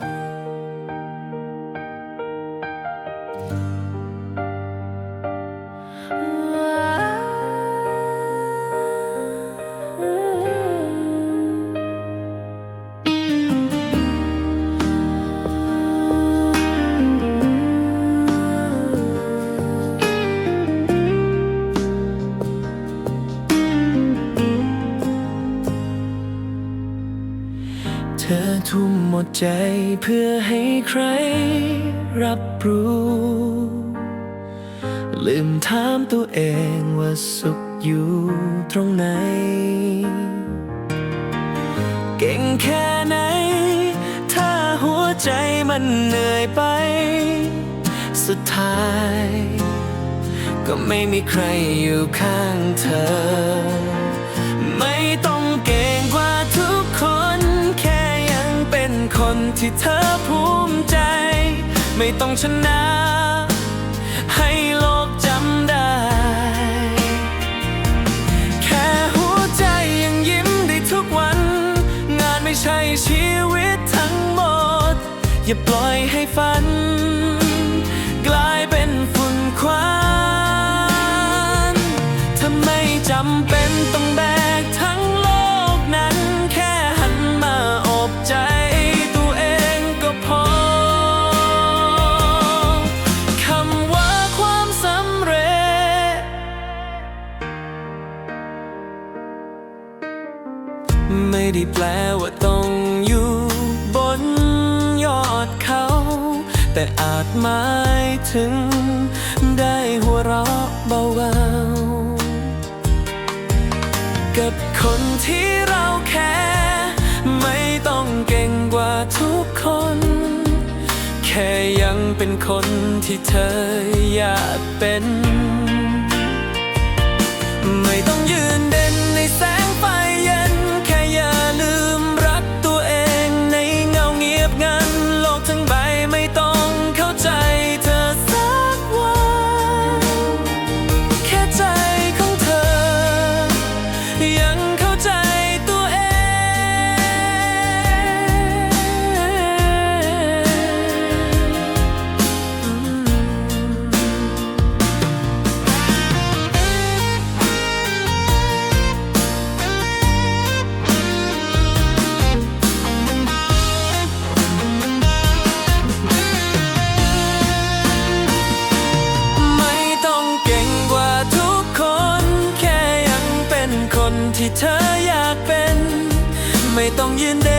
Bye. เธอทุ่มหมดใจเพื่อให้ใครรับรู้ ลืมถามตัวเองว่าสุขอยู่ตรงไหน เก่งแค่ไหน ถ้าหัวใจมันเหนื่อยไป สุดท้าย ก็ไม่มีใครอยู่ข้างเธอ ที่เธอภูมิใจ ไม่ต้องชนะ ให้โลกจำได้ แค่หัวใจยังยิ้มได้ทุกวัน งานไม่ใช่ชีวิตทั้งหมด อย่าปล่อยให้ฝัน กลายเป็นฝุ่นควันเธอไม่จำเป็นต้องแบ ไม่ได้แปลว่าต้องอยู่บนยอดเขา แต่อาจหมายถึง ได้หัวเราะเบาๆกับคนที่เราแค่ ไม่ต้องเก่งกว่าทุกคน แค่ยังเป็นคนที่เธออยากเป็น คน แค่ยังเป็นคนที่เธออยากเป็น ไม่ต้องยืนเด